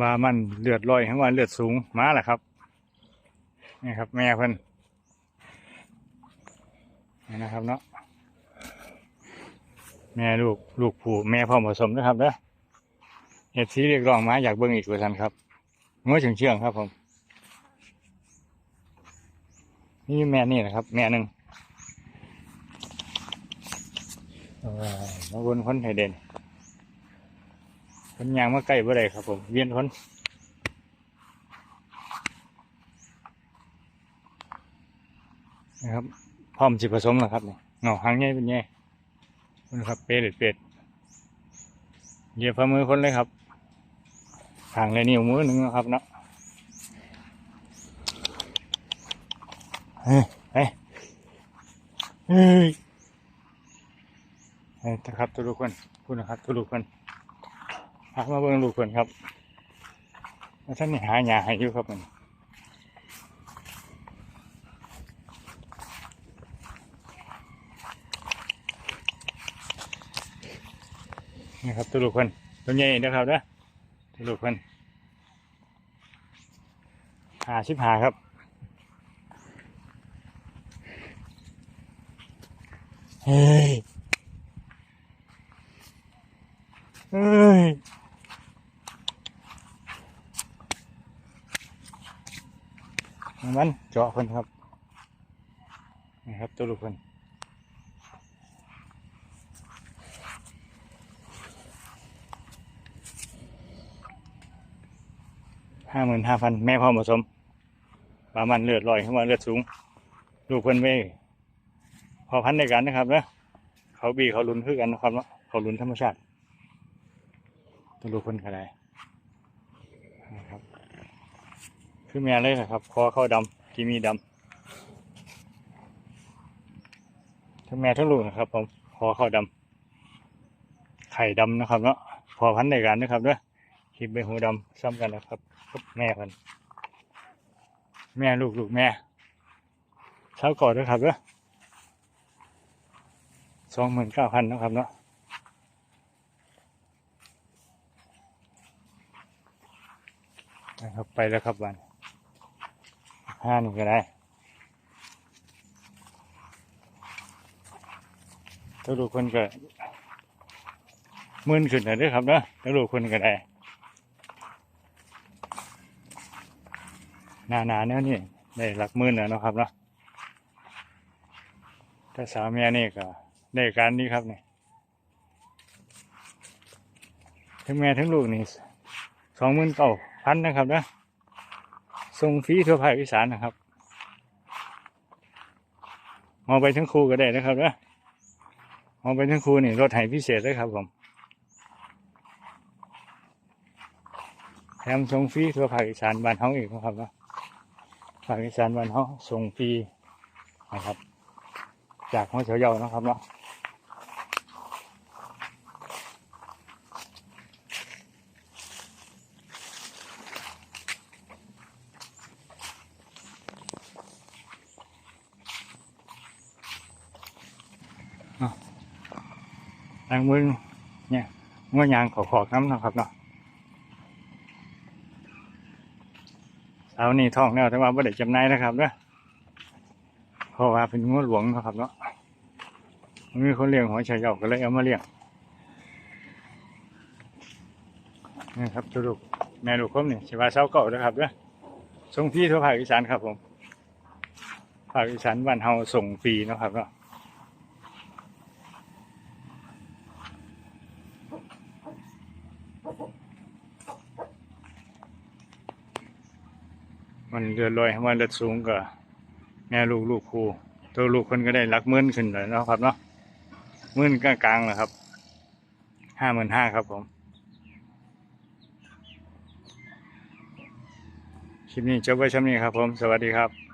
ว่ามันเลือดลอยทั้งวันเลือดสูงมาแหละครับนี่ครับ แม่เพิ่นนี่นะครับเนาะแม่ลูกลูกผู้แม่พ่อผสมนะครับเด้อเหตุที่เรียกร้องมาอยากเบิ่งอีกว่าทันครับง้อเชื่องเชื่องครับผม นี่แม่นี่นะครับ แม่หนึ่งเออมาวนคนไทยเด่น คนยางมาใกล้บ่ได้ครับ ผมเวียนคนนะครับพร้อมสิผสมแล้วครับเนี่ยเงาหางใหญ่เป็นไงนี่ครับเป็ดหรือเป็ดเหยียบฝ่ามือคนเลยครับห่างเลยนิ้วมือหนึ่งนะครับเนาะเฮ้ยเฮ้ยเฮ้ยนะครับทุกคนพูดนะครับทุกคน พามาเบิ่งลูกคนครับแล้วท่านนี่หาหยาให้อยู่ครับมันนี่ครับทุกคนตัวใหญ่นะครับนะทุกคนหาชิบหาครับเฮ้ยเฮ้ย มันเจาะคนครับนี่ครับตัวลูกคนห้าหมื่นห้าพันแม่พ่อผสมปลามันเลือดลอยเข้ามาเลือดสูง ลูกคนไม่พอพันในกันนะครับนะเขาบีเขาลุนคือกันนะครับเนาะเขาลุนธรรมชาติตัวลูกคนกระไดนะครับ คือแม่เลยนะครับคอเข้าดำกีมีดำทั้งแม่ทั้งลูกนะครับ ผมคอเข้าดำไข่ดำนะครับเนาะพอพันในกันนะครับเนาะคลิปใบหูดำซ้ำกันนะครับแม่พัน แม่ลูกลูกแม่เช้าก่อนด้วยครับเนาะสองหมื่นเก้าพันนะครับเนาะนะครับไปแล้วครับวัน ห้าหนึ่งก็ได้ถ้าลูกคนก็มื่นขึ้นเลยด้วยครับเนาะถ้าลูกคนก็ได้หนาหนาๆเนี่ยนี่ได้หลักมื่นแล้วนะครับเนาะถ้าสาวเมียนี่ก็ได้การนี้ครับเนี่ยทั้งแม่ทั้งลูกนี่สองหมื่นเก้าพันนะครับนะ ส่งฟรีทั่วภาคอีสานนะครับเอาไปทั้งครูก็ได้นะครับนะเอาไปทั้งครูนี่รถไถพิเศษเลยครับผมแถมส่งฟรีทั่วภาคอีสานบ้านเฮาอีกนะครับนะภาคอีสานบ้านเฮาส่งฟรีนะครับ จากหัวเฉาเยานะครับเนาะางมือเนี่ยงวยยางขอขอกน้ำนะครับเนาะเสานี่ท้องแล้วแต่ว่าไม่ได้จำหนายนะครับเนาะเพราะว่าเป็นงวดหลวงนะครับเนาะมีคนเลี้ยงหอยเฉยเยาก็เลยเอามาเลี้ยงนี่ครับตัวลูกแม่ลูกคมนี่ชิวาเช้าเก่านะครับเด้อส่งฟรีทั่วภาคอีสานครับผมภาคอีสานบ้านเฮาส่งฟรีนะครับเนาะ มันเรือลอยมันเรือดสูงก็แม่ลูกลูกครูตัวลูกคนก็ได้รักมื่นขึ้นเลยนะครับเนาะมื่นกลางๆนะครับห้าหมื่นห้าครับผมคลิปนี้จบไว้ช่ำนี้ครับผม สวัสดีครับ